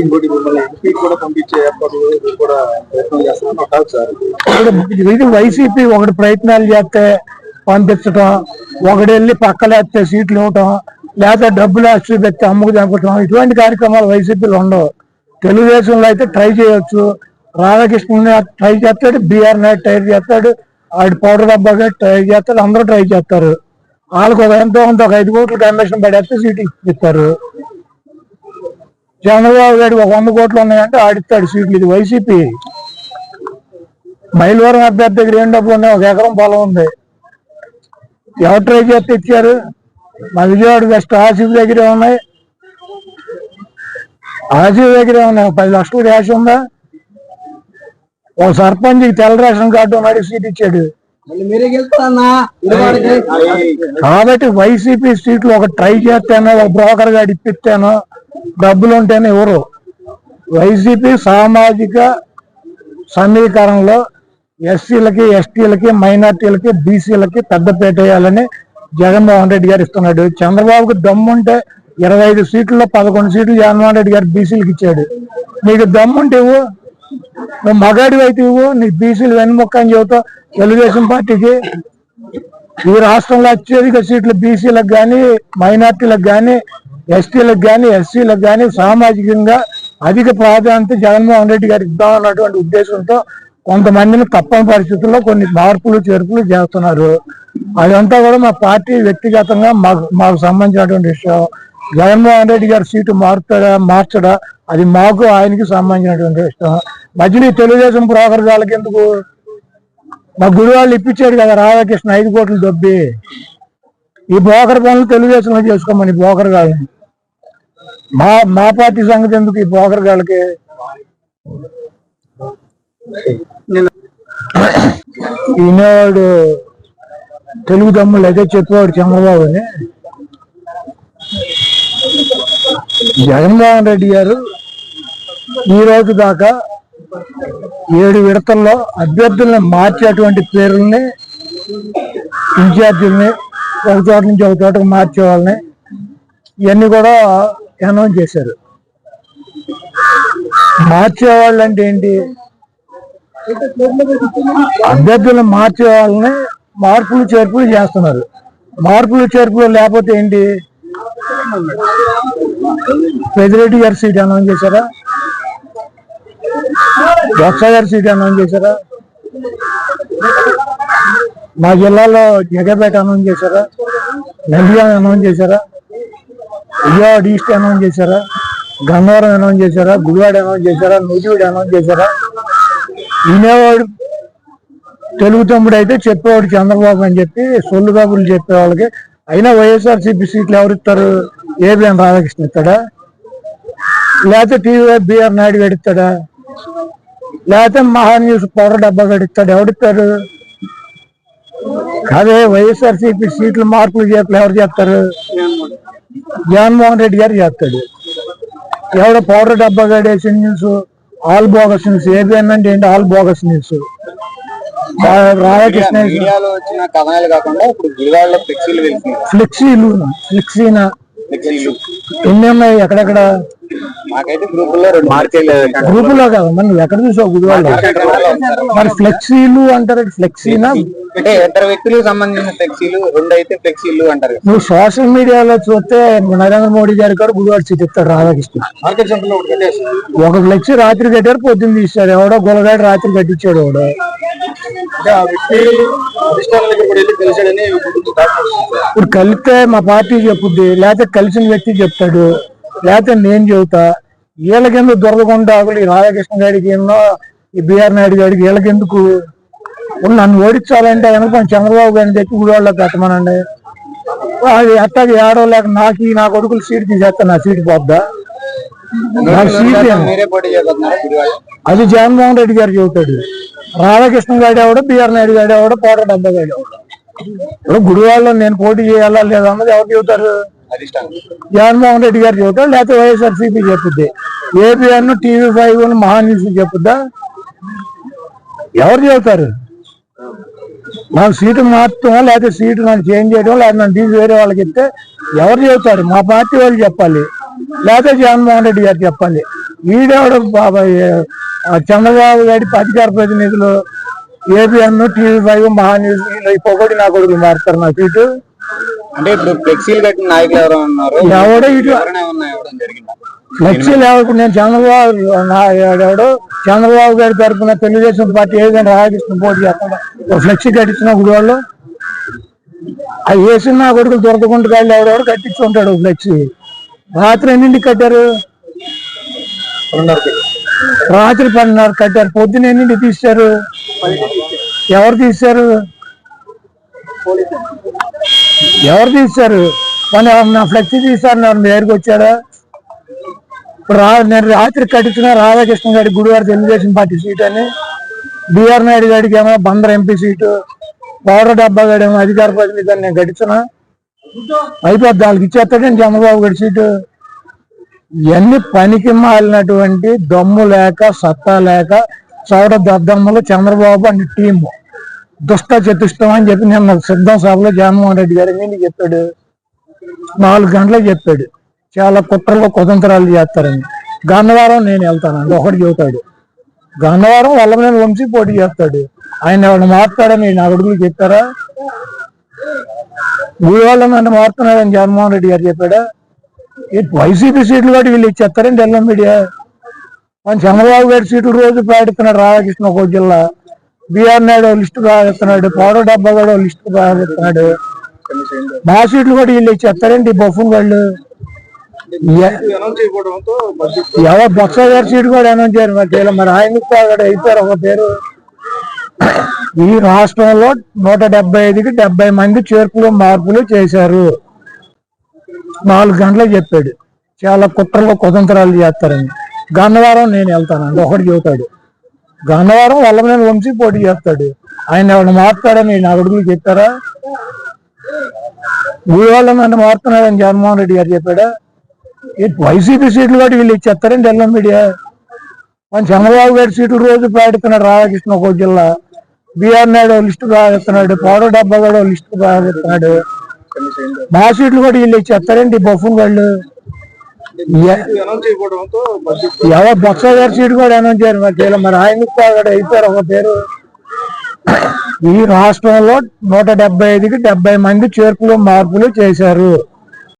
ఇంకోటి మిమ్మల్ని ఎంపీ కూడా పంపించే ఏర్పాట్లు కూడా ప్రయత్నం చేస్తున్నాను కాదు సార్ ఇది వైసీపీ ఒకటి ప్రయత్నాలు చేస్తే పంపించటం ఒకటి వెళ్ళి పక్కలేస్తే సీట్లు ఇవ్వటం లేకపోతే డబ్బులు ఆస్తులు పెట్టి అమ్ముకు చంపటం ఇటువంటి కార్యక్రమాలు వైసీపీలో ఉండవు. తెలుగుదేశంలో అయితే ట్రై చేయొచ్చు. రాధాకృష్ణ ట్రై చేస్తాడు బీఆర్ నాయుడు ట్రై చేస్తాడు ఆడి పౌడర్ డబ్బా ట్రై చేస్తాడు అందరూ ట్రై చేస్తారు. వాళ్ళకు ఎంతో కొంత ఒక ఐదు కోట్లు కమిషన్ పడేస్తే సీటు ఇస్తారు చంద్రబాబు గారికి ఒక వంద కోట్లు ఉన్నాయంటే ఆడిస్తాడు సీట్లు. ఇది వైసీపీ. మైలవరం అభ్యర్థి దగ్గర ఏం డబ్బులు ఉన్నాయి? ఒక ఎకరం పొలం ఉంది. ఎవరు ట్రై చేస్తే ఇచ్చారు? మా విజయవాడ వెస్ట్ ఆసిఫ్ దగ్గరే ఉన్నాయి ఆసిఫ్ దగ్గరే ఉన్నాయి ఒక పది లక్షలు ర్యాష్ ఉందా? ఒక సర్పంచ్ తెల్ల రేషన్ కార్డు ఉన్నాడు సీట్ ఇచ్చాడు. కాబట్టి వైసీపీ సీట్లు ఒక ట్రై చేస్తేనో ఒక బ్రోకర్ గారు ఇప్పిస్తేనో. డబ్బులు ఉంటేనే ఎవరు? వైసీపీ సామాజిక సమీకరణలో ఎస్సీలకి ఎస్టీలకి మైనార్టీలకి బీసీలకి పెద్దపేట వేయాలని జగన్మోహన్ రెడ్డి గారు ఇస్తున్నాడు. చంద్రబాబుకి దమ్ముంటే ఇరవై ఐదు సీట్లలో పదకొండు సీట్లు జగన్మోహన్ రెడ్డి గారు బీసీలకు ఇచ్చాడు. నీకు దమ్ముంటే ఇవ్వు. నువ్వు మగాడి అయితే ఇవ్వు. నీకు బీసీలు వెన్నుముక్క అని చెబుతావు తెలుగుదేశం పార్టీకి. ఈ రాష్ట్రంలో అత్యధిక సీట్లు బీసీలకు కానీ మైనార్టీలకు కానీ ఎస్టీలకు కానీ ఎస్సీలకు కానీ సామాజికంగా అధిక ప్రాధాన్యత జగన్మోహన్ రెడ్డి గారు ఇద్దామన్నటువంటి ఉద్దేశంతో కొంతమందిని తప్పని పరిస్థితుల్లో కొన్ని మార్పులు చేర్పులు చేస్తున్నారు. అదంతా కూడా మా పార్టీ వ్యక్తిగతంగా మాకు మాకు సంబంధించినటువంటి విషయం. జగన్మోహన్ రెడ్డి గారి సీటు మారుతాడా మార్చడా? అది మాకు ఆయనకి సంబంధించినటువంటి విషయం. మధ్యలో తెలుగుదేశం బ్రోకర్ ఎందుకు? మా గుడి వాళ్ళు ఇప్పించాడు కదా రాధాకృష్ణ ఐదు కోట్లు దొబ్బి ఈ బ్రోకర్ పనులు తెలుగుదేశంలో చేసుకోమని బ్రోకర్ కాదు మా మా పార్టీ సంగతి ఎందుకు ఈ బ్రోకర్ గాళ్ళకి? ఈనాడు తెలుగు తమ్ముళ్ళు అయితే చెప్పేవాడు చంద్రబాబు అని జగన్మోహన్ రెడ్డి గారు ఈ రోజు దాకా ఏడు విడతల్లో అభ్యర్థులను మార్చేటువంటి పేర్లని ఇన్ఛార్జీలని ఒక చోట నుంచి ఒక చోటకు మార్చే వాళ్ళని ఇవన్నీ కూడా అనౌన్స్ చేశారు. మార్చేవాళ్ళు అంటే ఏంటి? అభ్యర్థులు మార్చే వాళ్ళని మార్పులు చేర్పులు చేస్తున్నారు. మార్పులు చేర్పులు లేకపోతే ఏంటి? పెదిరెడ్డి గారి సీట్ అనౌన్స్ చేశారా? బొత్స గారి సీట్ అనౌన్స్ చేశారా? మా జిల్లాలో జగపేట అనౌన్స్ చేశారా? నంద్యాల అనౌన్స్ చేశారా? విజయవాడ ఈస్ట్ అనౌన్స్ చేశారా? గన్నవరం అనౌన్స్ చేశారా? గుడివాడ అనౌన్స్ చేశారా? నూజివీడు అనౌన్స్ చేశారా? వినేవాడు తెలుగు తమ్ముడు అయితే చెప్పేవాడు చంద్రబాబు అని చెప్పి సొల్లు కబుర్లు చెప్పే వాళ్ళకి. అయినా వైఎస్ఆర్సీపీ సీట్లు ఎవరు ఇస్తారు? ఏబిఎన్ రాధాకృష్ణ ఇస్తాడా? లేకపోతే టీవీ బిఆర్ నాయుడు గడిస్తాడా లేకపోతే మహా న్యూస్ డబ్బా గడిస్తాడు ఎవడిస్తారు అదే వైఎస్ఆర్సీపీ సీట్లు మార్పులు చేపలు ఎవరు చేస్తారు? జగన్మోహన్ రెడ్డి గారు చేస్తాడు. ఎవడో పౌడర్ డబ్బా గడేసి news all bogus news ABN అంటే ఏంటి ఆల్ బోగస్ న్యూస్ రాధాకృష్ణ ఫ్లెక్సీలు ఫ్లెక్సీనా? ఫ్లెక్సీలు. ఎన్ని ఉన్నాయి ఎక్కడెక్కడ? మాకైతే గ్రూపుల్లో రెండు మార్కెట్ గ్రూపులో కాదు నువ్వు ఎక్కడ చూసావు గుడివాడ మరి ఫ్లెక్సీలు అంటారు ఫ్లెక్సీనా? అంటే ఇద్దరు వ్యక్తులకు సంబంధించిన ఫ్లెక్సీలు రెండు అయితే ఫ్లెక్సీలు అంటారు. నువ్వు సోషల్ మీడియాలో చూస్తే నరేంద్ర మోడీ గారి కూడా గుడివాడ సీట్ ఇస్తాడు రాధాకృష్ణ. లో ఒక ఫ్లెక్సీ రాత్రి కట్టారు పొద్దున్న తీశాడు ఎవడో గొలగాడు రాత్రి కట్టించాడు ఎవడో ఇప్పుడు కలిస్తే మా పార్టీ చెప్పుద్ది లేకపోతే కలిసిన వ్యక్తి చెప్తాడు. లేకపోతే నేను చెబుతా వీళ్ళకెందుకు దొరకకుండా ఈ రాధాకృష్ణ గారికి ఎన్నో ఈ బిఆర్ నాయుడు గారికి వీళ్ళకెందుకు? నన్ను ఓడించాలంటే కనుక చంద్రబాబు గారిని తెచ్చి గుడివాడలో పెట్టమనండి. అది అట్టాగే ఏడో లేక నాకు ఈ నా కొడుకులు సీట్ తీసేస్తా నా సీట్ పోద్దా? నాకు సీట్ పోటీ అది జగన్మోహన్ రెడ్డి గారు చెబుతాడు. రాధాకృష్ణ గారు ఎవడో? బిఆర్ నాయుడు గారు ఎవడో? కోట డబ్బా గారు ఎవడో? ఇప్పుడు గుడివాడలో నేను పోటీ చేయాలా లేదా అన్నది ఎవరు చెబుతారు? జగన్మోహన్ రెడ్డి గారు చెబుతా లేకపోతే వైఎస్ఆర్సీపీ చెప్పుద్ది ఏబిఎన్ టీవీ ఫైవ్ మహా చెప్పుద్దా ఎవరు చెబుతారు? నాకు సీటు మార్చడం లేకపోతే సీటు నన్ను చేంజ్ చేయడం లేకపోతే నన్ను తీసి వేరే వాళ్ళకి ఇస్తే ఎవరు చెబుతారు? మా పార్టీ వాళ్ళు చెప్పాలి. లేకపోతే జగన్మోహన్ రెడ్డి గారు చెప్పాలి. ఈడేవాడు బాబాయ్ చంద్రబాబు గారి అధికార ప్రతినిధులు? ABN TV five Maha news నా కొడుకులు మారుతారు నా సీటు. అంటే ఇప్పుడు ఫ్లెక్సీలు కట్టిన నాయకులు ఎవరు ఉన్నారు. ఎవడో ఇటు లక్ష్యం లేవకుండా నేను చంద్రబాబు నా- ఎవడు చంద్రబాబు గారి తరఫున తెలుగుదేశం పార్టీ ఏదైనా రాధాకృష్ణ పోటీ చేస్తాడు? ఫ్లెక్సీ కట్టించిన గుడివాళ్ళు. అవి వేసిన నా కొడుకులు దొరకకుండా కాళ్ళు ఎవడెవడు కట్టించుకుంటాడు ఫ్లెక్సీ. రాత్రి ఎన్నింటికి కట్టారు. రాత్రి పన్నెండున్నర కట్టారు. పొద్దున ఎన్నింటికి తీశారు ఎవరు తీశారు ఎవరు తీశారు? మన నా ఫ్లెక్సీ తీశారు నా దగ్గరికి వచ్చాడా ఇప్పుడు రా నేను రాత్రి కట్టించిన రాధాకృష్ణ గారి గుడివారి తెలుగుదేశం పార్టీ సీట్ అని. బిఆర్ నాయుడు గారికి ఏమో బందర్ ఎంపీ సీటు పౌడర్ డబ్బా గారి ఏమో అధికార ప్రతినిధి నేను గడిచిన అయిపోద్ది వాళ్ళకి ఇచ్చేస్తాడని చంద్రబాబు గారి సీటు? ఇవన్నీ పనికి మాలినటువంటి దమ్ము లేక సత్తా లేక చౌడ దద్దమ్మలు చంద్రబాబు అండ్ టీము. దుష్ట చతుష్టం అని చెప్పి నిన్న సిద్ధం సభలో జగన్మోహన్ రెడ్డి గారు ఏంటి చెప్పాడు? నాలుగు గంటలకు చెప్పాడు. చాలా కుట్రలో కుతంత్రాలు చేస్తారని. గన్నవరం నేను వెళ్తానండి ఒకటి చెబుతాడు. గన్నవరం వల్లమనేని వంశీ పోటీ చేస్తాడు. ఆయన ఎవరిని మారుతాడని నా అడుగులు చెప్పారా? ఊరి నన్ను మారుతున్నాడని జగన్మోహన్ రెడ్డి గారు చెప్పాడా? ఈ వైసీపీ సీట్లు కూడా వీళ్ళు ఇచ్చేస్తారండి ఎల్లం మీడియా. మన చంద్రబాబు గారి సీట్లు రోజు ప్రకటిస్తున్నాడు రాధాకృష్ణ ఒక జిల్లా. BR Naidu list list powder డబ్బా కూడా లిస్ట్ లిస్టు ప్రకటిస్తున్నాడు మా సీట్లు కూడా వీళ్ళు ఇచ్చేస్తారండి బొఫన్ వాళ్ళు? ఎవరు బొత్స గారి సీట్ కూడా అనౌన్స్ చేయరు మరి చేయలే. మరి ఆయన అయిపోయారు ఒక పేరు. ఈ రాష్ట్రంలో నూట డెబ్బై ఐదుకి డెబ్బై మంది చేర్పులు మార్పులు చేశారు. నాలుగు గంటలకు చెప్పాడు. చాలా కుట్రలు కుతంత్రాలు చేస్తారని. గన్నవరం నేను వెళ్తానండి ఒకటి చెబుతాడు. గన్నవరం వల్లమనేని వంశీ పోటీ చేస్తాడు. ఆయన ఎవరిని మారుతాడని నా అడుగులు చెప్పారా? ఊరి నన్ను మారుతున్నాడని జగన్మోహన్ రెడ్డి గారు చెప్పాడా? ఈ వైసీపీ సీట్లు కూడా వీళ్ళు ఇచ్చేస్తారండి ఎల్లం మీడియా. మన చంద్రబాబు గారి సీట్లు రోజు ప్రకటిస్తున్నాడు రాధాకృష్ణ ఒక జిల్లా. బిఆర్ నాయుడు లిస్టు ప్రకటిస్తున్నాడు పౌర డబ్బా కూడా ఓ లిస్టు ప్రకటిస్తున్నాడు మా సీట్లు కూడా వీళ్ళు ఇచ్చేస్తారండి బొఫన్ వాళ్ళు ఎవరు బొత్స గారి సీటు కూడా అనౌన్స్ చేయరు మరి. మరి ఆయన అయిపోయారు ఒక పేరు ఈ రాష్ట్రంలో నూట డెబ్బై ఐదుకి డెబ్బై మంది చేర్పులు మార్పులు చేశారు